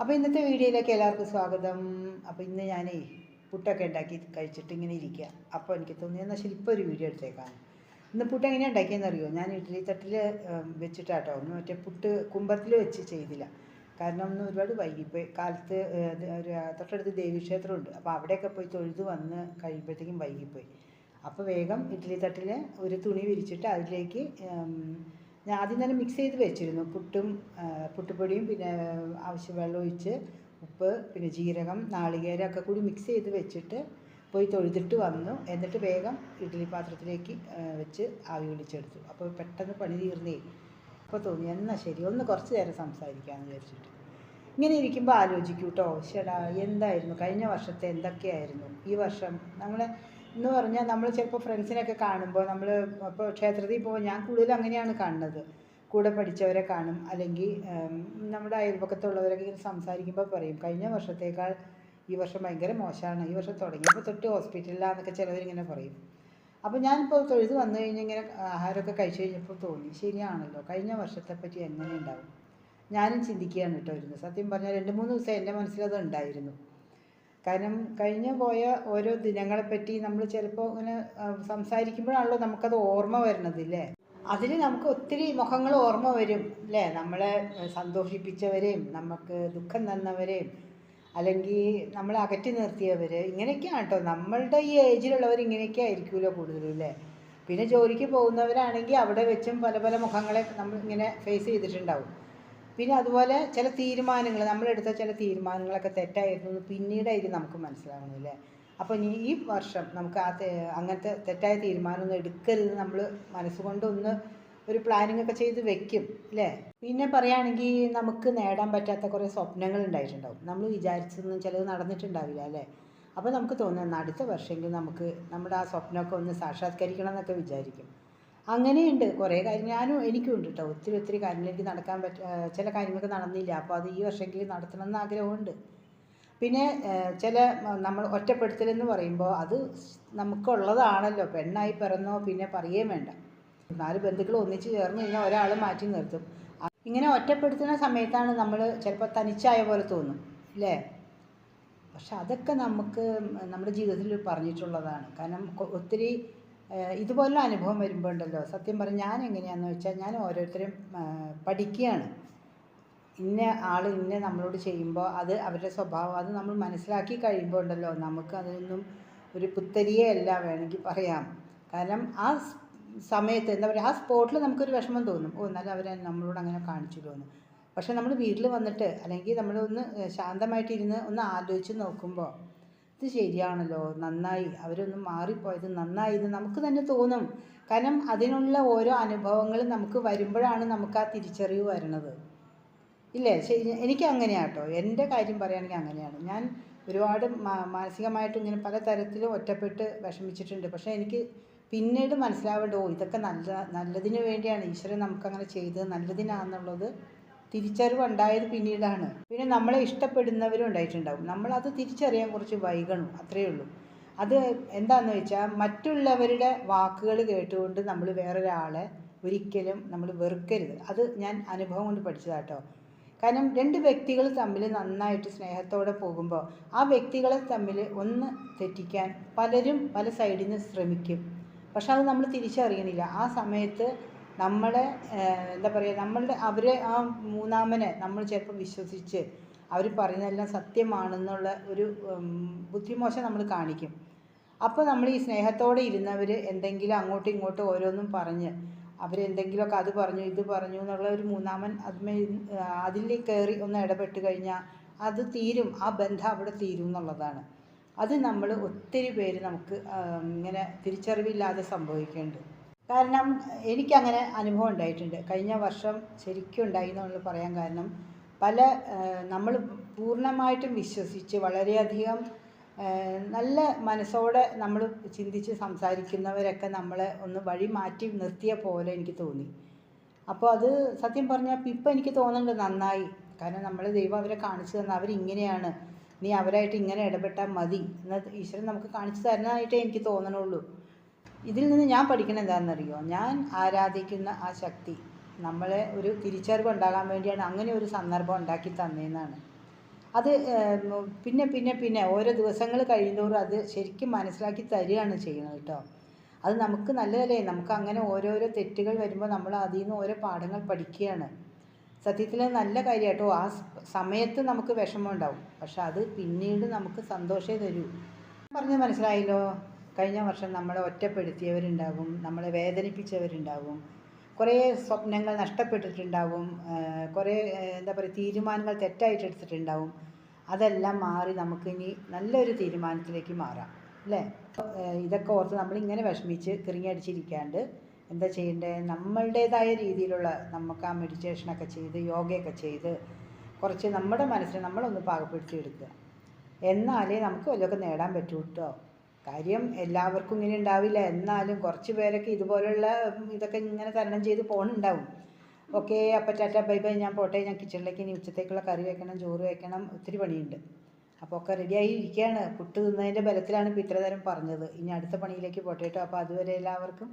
അപ്പോൾ ഇന്നത്തെ വീഡിയോയിലേക്ക് എല്ലാവർക്കും സ്വാഗതം. അപ്പോൾ ഇന്ന് ഞാനേ പുട്ടൊക്കെ ഉണ്ടാക്കി കഴിച്ചിട്ട് ഇങ്ങനെ ഇരിക്കുക അപ്പോൾ എനിക്ക് തോന്നി എന്നാൽ ശരി ഇപ്പോൾ ഒരു വീഡിയോ എടുത്തേക്കാം. ഇന്ന് പുട്ട് എങ്ങനെയാണ് ഉണ്ടാക്കിയെന്ന് അറിയോ? ഞാൻ ഇഡ്ഡലി തട്ടിൽ വെച്ചിട്ടാട്ടോ. ഒന്ന് മറ്റേ പുട്ട് കുമ്പത്തിൽ വെച്ച് ചെയ്തില്ല. കാരണം ഒന്ന് ഒരുപാട് വൈകിപ്പോയി. കാലത്ത് ഒരു തൊട്ടടുത്ത് ദേവീക്ഷേത്രമുണ്ട്. അപ്പോൾ അവിടെയൊക്കെ പോയി തൊഴുത് വന്ന് കഴിയുമ്പോഴത്തേക്കും വൈകിപ്പോയി. അപ്പോൾ വേഗം ഇഡ്ഡലി തട്ടിൽ ഒരു തുണി വിരിച്ചിട്ട് അതിലേക്ക് ഞാൻ ആദ്യം തന്നെ മിക്സ് ചെയ്ത് വെച്ചിരുന്നു. പുട്ടും പുട്ടുപൊടിയും പിന്നെ ആവശ്യം വെള്ളം ഒഴിച്ച് ഉപ്പ് പിന്നെ ജീരകം നാളികേരം ഒക്കെ കൂടി മിക്സ് ചെയ്ത് വെച്ചിട്ട് പോയി തൊഴുതിട്ട് വന്നു. എന്നിട്ട് വേഗം ഇഡ്ഡലി പാത്രത്തിലേക്ക് വെച്ച് ആവി വിളിച്ചെടുത്തു. അപ്പോൾ പെട്ടെന്ന് പണി തീർന്നേ. അപ്പോൾ തോന്നി എന്നാൽ ശരി ഒന്ന് കുറച്ച് നേരം സംസാരിക്കാമെന്ന് വിചാരിച്ചിട്ട്. ഇങ്ങനെ ഇരിക്കുമ്പോൾ ആലോചിക്കൂട്ടോ കേട്ടോ ചേടാ എന്തായിരുന്നു? കഴിഞ്ഞ വർഷത്തെ എന്തൊക്കെയായിരുന്നു? ഈ വർഷം നമ്മൾ എന്ന് പറഞ്ഞാൽ നമ്മൾ ചിലപ്പോൾ ഫ്രണ്ട്സിനൊക്കെ കാണുമ്പോൾ നമ്മൾ ഇപ്പോൾ ക്ഷേത്രത്തിൽ പോകുമ്പോൾ ഞാൻ കൂടുതൽ അങ്ങനെയാണ് കാണുന്നത്. കൂടെ പഠിച്ചവരെ കാണും. അല്ലെങ്കിൽ നമ്മുടെ അയൽപക്കത്തുള്ളവരൊക്കെ ഇങ്ങനെ സംസാരിക്കുമ്പോൾ പറയും കഴിഞ്ഞ വർഷത്തേക്കാൾ ഈ വർഷം ഭയങ്കര മോശമാണ് ഈ വർഷം തുടങ്ങിയപ്പോൾ തൊട്ട് ഹോസ്പിറ്റലിലാന്നൊക്കെ ചിലവരിങ്ങനെ പറയും. അപ്പോൾ ഞാനിപ്പോൾ തൊഴുത് വന്നു കഴിഞ്ഞ് ഇങ്ങനെ ആഹാരമൊക്കെ കഴിച്ചു കഴിഞ്ഞപ്പോൾ തോന്നി ശരിയാണല്ലോ. കഴിഞ്ഞ വർഷത്തെ പറ്റി എങ്ങനെ ഉണ്ടാവും? ഞാനും ചിന്തിക്കുകയാണ് കേട്ടോ ഇരുന്ന് സത്യം പറഞ്ഞാൽ രണ്ട് മൂന്ന് ദിവസം എന്റെ മനസ്സിലത് ഉണ്ടായിരുന്നു. കാരണം കഴിഞ്ഞു പോയ ഓരോ ദിനങ്ങളെപ്പറ്റി നമ്മൾ ചിലപ്പോൾ ഇങ്ങനെ സംസാരിക്കുമ്പോഴാണല്ലോ നമുക്കത് ഓർമ്മ വരുന്നത് ഇല്ലേ അതിൽ നമുക്ക് ഒത്തിരി മുഖങ്ങൾ ഓർമ്മ വരും അല്ലേ നമ്മളെ സന്തോഷിപ്പിച്ചവരെയും നമുക്ക് ദുഃഖം തന്നവരെയും അല്ലെങ്കിൽ നമ്മളെ അകറ്റി നിർത്തിയവർ ഇങ്ങനെയൊക്കെയാണ് കേട്ടോ നമ്മളുടെ ഈ ഏജിലുള്ളവർ ഇങ്ങനെയൊക്കെ ആയിരിക്കുമല്ലോ കൂടുതലും അല്ലേ പിന്നെ ജോലിക്ക് പോകുന്നവരാണെങ്കിൽ അവിടെ വെച്ചും പല പല മുഖങ്ങളെ നമ്മൾ ഇങ്ങനെ ഫേസ് ചെയ്തിട്ടുണ്ടാവും. പിന്നെ അതുപോലെ ചില തീരുമാനങ്ങൾ നമ്മളെടുത്ത ചില തീരുമാനങ്ങളൊക്കെ തെറ്റായിരുന്നു എന്ന് പിന്നീടായിരിക്കും നമുക്ക് മനസ്സിലാവുന്നത് അല്ലേ? അപ്പോൾ ഇനി ഈ വർഷം നമുക്ക് ആ അങ്ങനത്തെ തെറ്റായ തീരുമാനമൊന്നും എടുക്കരുത് നമ്മൾ മനസ്സുകൊണ്ട് ഒന്ന് ഒരു പ്ലാനിങ് ഒക്കെ ചെയ്ത് വെക്കും അല്ലേ? പിന്നെ പറയുകയാണെങ്കിൽ നമുക്ക് നേടാൻ പറ്റാത്ത കുറേ സ്വപ്നങ്ങൾ ഉണ്ടായിട്ടുണ്ടാവും. നമ്മൾ വിചാരിച്ചതൊന്നും ചിലത് നടന്നിട്ടുണ്ടാവില്ല അല്ലേ? അപ്പോൾ നമുക്ക് തോന്നുന്നു അടുത്ത വർഷമെങ്കിലും നമുക്ക് നമ്മുടെ ആ സ്വപ്നമൊക്കെ ഒന്ന് സാക്ഷാത്കരിക്കണം എന്നൊക്കെ വിചാരിക്കും. അങ്ങനെയുണ്ട്. കുറേ കാര്യം ഞാനും എനിക്കും ഉണ്ട് കേട്ടോ ഒത്തിരി ഒത്തിരി കാര്യങ്ങൾ എനിക്ക് നടക്കാൻ പറ്റ ചില കാര്യങ്ങളൊക്കെ നടന്നില്ല. അപ്പോൾ അത് ഈ വർഷമെങ്കിലും നടത്തണം എന്ന് ആഗ്രഹമുണ്ട്. പിന്നെ ചില നമ്മൾ ഒറ്റപ്പെടുത്തലെന്ന് പറയുമ്പോൾ അത് നമുക്കുള്ളതാണല്ലോ. പെണ്ണായി പിറന്നോ പിന്നെ പറയുകയും വേണ്ട. നാല് ബന്ധുക്കൾ ഒന്നിച്ച് ചേർന്ന് കഴിഞ്ഞാൽ ഒരാൾ മാറ്റി നിർത്തും. ഇങ്ങനെ ഒറ്റപ്പെടുത്തുന്ന സമയത്താണ് നമ്മൾ ചിലപ്പോൾ തനിച്ചായ പോലെ തോന്നും അല്ലേ? പക്ഷെ അതൊക്കെ നമുക്ക് നമ്മുടെ ജീവിതത്തിൽ പറഞ്ഞിട്ടുള്ളതാണ്. കാരണം ഒത്തിരി ഇതുപോലുള്ള അനുഭവം വരുമ്പോൾ ഉണ്ടല്ലോ സത്യം പറഞ്ഞാൽ ഞാൻ എങ്ങനെയാണെന്ന് വെച്ചാൽ ഞാൻ ഓരോരുത്തരും പഠിക്കുകയാണ്. ഇന്ന ആൾ ഇന്ന നമ്മളോട് ചെയ്യുമ്പോൾ അത് അവരുടെ സ്വഭാവം അത് നമ്മൾ മനസ്സിലാക്കി കഴിയുമ്പോൾ ഉണ്ടല്ലോ നമുക്ക് അതിനൊന്നും ഒരു പുത്തരിയല്ല വേണമെങ്കിൽ പറയാം. കാരണം ആ സമയത്ത് എന്താ പറയുക ആ സ്പോട്ടിൽ നമുക്കൊരു വിഷമം തോന്നും. ഓ എന്നാലും അവർ നമ്മളോട് അങ്ങനെ കാണിച്ചു എന്ന്. പക്ഷെ നമ്മൾ വീട്ടിൽ വന്നിട്ട് അല്ലെങ്കിൽ നമ്മൾ ഒന്ന് ശാന്തമായിട്ടിരുന്ന് ഒന്ന് ആലോചിച്ച് നോക്കുമ്പോൾ ഇത് ശരിയാണല്ലോ. നന്നായി. അവരൊന്ന് മാറിപ്പോയത് നന്നായി ഇത് നമുക്ക് തന്നെ തോന്നും. കാരണം അതിനുള്ള ഓരോ അനുഭവങ്ങളും നമുക്ക് വരുമ്പോഴാണ് നമുക്ക് ആ തിരിച്ചറിവ് വരുന്നത്. ഇല്ലേ? ശരി എനിക്ക് അങ്ങനെയാണ് കേട്ടോ എന്റെ കാര്യം പറയുകയാണെങ്കിൽ അങ്ങനെയാണ്. ഞാൻ ഒരുപാട് മാനസികമായിട്ടും ഇങ്ങനെ പല തരത്തിലും ഒറ്റപ്പെട്ട് വിഷമിച്ചിട്ടുണ്ട്. പക്ഷേ എനിക്ക് പിന്നീട് മനസ്സിലാവേണ്ട ഓ ഇതൊക്കെ നല്ല നല്ലതിന് വേണ്ടിയാണ്. ഈശ്വരൻ നമുക്കങ്ങനെ ചെയ്തത് നല്ലതിനാണെന്നുള്ളത് തിരിച്ചറിവ് ഉണ്ടായത് പിന്നീടാണ്. പിന്നെ നമ്മളെ ഇഷ്ടപ്പെടുന്നവരും ഉണ്ടായിട്ടുണ്ടാവും. നമ്മളത് തിരിച്ചറിയാൻ കുറച്ച് വൈകണം അത്രയേ ഉള്ളൂ. അത് എന്താണെന്ന് വെച്ചാൽ മറ്റുള്ളവരുടെ വാക്കുകൾ കേട്ടുകൊണ്ട് നമ്മൾ വേറൊരാളെ ഒരിക്കലും നമ്മൾ വെറുക്കരുത്. അത് ഞാൻ അനുഭവം കൊണ്ട് പഠിച്ചതാട്ടോ കാരണം രണ്ട് വ്യക്തികൾ തമ്മിൽ നന്നായിട്ട് സ്നേഹത്തോടെ പോകുമ്പോൾ ആ വ്യക്തികളെ തമ്മിൽ ഒന്ന് തെറ്റിക്കാൻ പലരും പല സൈഡിൽ നിന്ന് ശ്രമിക്കും. പക്ഷെ അത് നമ്മൾ തിരിച്ചറിയണില്ല. ആ സമയത്ത് നമ്മളെ എന്താ പറയുക നമ്മളുടെ അവരെ ആ മൂന്നാമനെ നമ്മൾ ചിലപ്പോൾ വിശ്വസിച്ച് അവർ പറയുന്നതെല്ലാം സത്യമാണെന്നുള്ള ഒരു ബുദ്ധിമോശം നമ്മൾ കാണിക്കും. അപ്പോൾ നമ്മൾ ഈ സ്നേഹത്തോടെ ഇരുന്നവർ എന്തെങ്കിലും അങ്ങോട്ടും ഇങ്ങോട്ടും ഓരോന്നും പറഞ്ഞ് അവരെന്തെങ്കിലുമൊക്കെ അത് പറഞ്ഞു ഇത് പറഞ്ഞു എന്നുള്ള ഒരു മൂന്നാമൻ അതിമേ അതിൽ കയറി ഒന്ന് ഇടപെട്ട് കഴിഞ്ഞാൽ അത് തീരും ആ ബന്ധം അവിടെ തീരും എന്നുള്ളതാണ്. അത് നമ്മൾ ഒത്തിരി പേര് നമുക്ക് ഇങ്ങനെ തിരിച്ചറിവില്ലാതെ സംഭവിക്കുന്നുണ്ട് കാരണം എനിക്കങ്ങനെ അനുഭവം ഉണ്ടായിട്ടുണ്ട്. കഴിഞ്ഞ വർഷം ശരിക്കും ഉണ്ടായി എന്നുള്ള പറയാൻ കാരണം പല നമ്മൾ പൂർണമായിട്ടും വിശ്വസിച്ച് വളരെയധികം നല്ല മനസ്സോടെ നമ്മൾ ചിന്തിച്ച് സംസാരിക്കുന്നവരൊക്കെ നമ്മളെ ഒന്ന് വഴി മാറ്റി നിർത്തിയ പോലെ എനിക്ക് തോന്നി. അപ്പോൾ അത് സത്യം പറഞ്ഞാൽ ഇപ്പം എനിക്ക് തോന്നുന്നുണ്ട് നന്നായി. കാരണം നമ്മൾ ദൈവം അവരെ കാണിച്ചു തന്ന അവരിങ്ങനെയാണ്. നീ അവരായിട്ട് ഇങ്ങനെ ഇടപെട്ടാൽ മതി. എന്ന് ഈശ്വരൻ നമുക്ക് കാണിച്ചു തരുന്നതായിട്ടേ എനിക്ക് തോന്നണുള്ളൂ. ഇതിൽ നിന്ന് ഞാൻ പഠിക്കണത് എന്താണെന്നറിയോ? ഞാൻ ആരാധിക്കുന്ന ആ ശക്തി നമ്മളെ ഒരു തിരിച്ചറിവ് ഉണ്ടാകാൻ വേണ്ടിയാണ് അങ്ങനെ ഒരു സന്ദർഭം ഉണ്ടാക്കി തന്നതെന്നാണ് അത് പിന്നെ പിന്നെ പിന്നെ ഓരോ ദിവസങ്ങൾ കഴിയുന്തോറും അത് ശരിക്കും മനസ്സിലാക്കി തരികയാണ് ചെയ്യുന്നത് കേട്ടോ. അത് നമുക്ക് നല്ലതല്ലേ? നമുക്ക് അങ്ങനെ ഓരോരോ തെറ്റുകൾ വരുമ്പോൾ നമ്മൾ അതിൽ നിന്ന് ഓരോ പാഠങ്ങൾ പഠിക്കുകയാണ്. സത്യത്തിൽ നല്ല കാര്യം കേട്ടോ. ആ സമയത്ത് നമുക്ക് വിഷമം ഉണ്ടാവും. പക്ഷെ അത് പിന്നീട് നമുക്ക് സന്തോഷമേ തരൂ. പറഞ്ഞ് മനസ്സിലായല്ലോ? കഴിഞ്ഞ വർഷം നമ്മളെ ഒറ്റപ്പെടുത്തിയവരുണ്ടാകും നമ്മളെ വേദനിപ്പിച്ചവരുണ്ടാകും കുറേ സ്വപ്നങ്ങൾ നഷ്ടപ്പെട്ടിട്ടുണ്ടാവും കുറേ എന്താ പറയുക തീരുമാനങ്ങൾ തെറ്റായിട്ട് എടുത്തിട്ടുണ്ടാവും. അതെല്ലാം മാറി നമുക്കിനി നല്ലൊരു തീരുമാനത്തിലേക്ക് മാറാം അല്ലേ? ഇതൊക്കെ ഓർത്ത് നമ്മളിങ്ങനെ വിഷമിച്ച് കിറിങ്ങടിച്ചിരിക്കാണ്ട് എന്താ ചെയ്യേണ്ടത് നമ്മളുടേതായ രീതിയിലുള്ള നമുക്ക് ആ മെഡിറ്റേഷനൊക്കെ ചെയ്ത് യോഗയൊക്കെ ചെയ്ത് കുറച്ച് നമ്മുടെ മനസ്സിനെ നമ്മളൊന്ന് പാകപ്പെടുത്തി എടുക്കുക എന്നാലേ നമുക്ക് വല്ലതൊക്കെ നേടാൻ പറ്റൂ കേട്ടോ കാര്യം എല്ലാവർക്കും ഇങ്ങനെ ഉണ്ടാവില്ല. എന്നാലും കുറച്ച് പേരൊക്കെ ഇതുപോലുള്ള ഇതൊക്കെ ഇങ്ങനെ തരണം ചെയ്ത് പോകുന്നുണ്ടാവും ഓക്കെ അപ്പം ടാറ്റ ബൈ ബൈ ഞാൻ പോട്ടെ ഞാൻ കിച്ചണിലേക്ക് ഇനി ഉച്ചത്തേക്കുള്ള കറി വെക്കണം ചോറ് വെക്കണം ഒത്തിരി പണിയുണ്ട്. അപ്പോൾ ഒക്കെ റെഡിയായി ഇരിക്കുകയാണ് പുട്ട് തിന്നതിന്റെ ബലത്തിലാണ് ഇപ്പോൾ ഇത്ര നേരം പറഞ്ഞത്. ഇനി അടുത്ത പണിയിലേക്ക് പോട്ടെ കേട്ടോ അപ്പോൾ അതുവരെ എല്ലാവർക്കും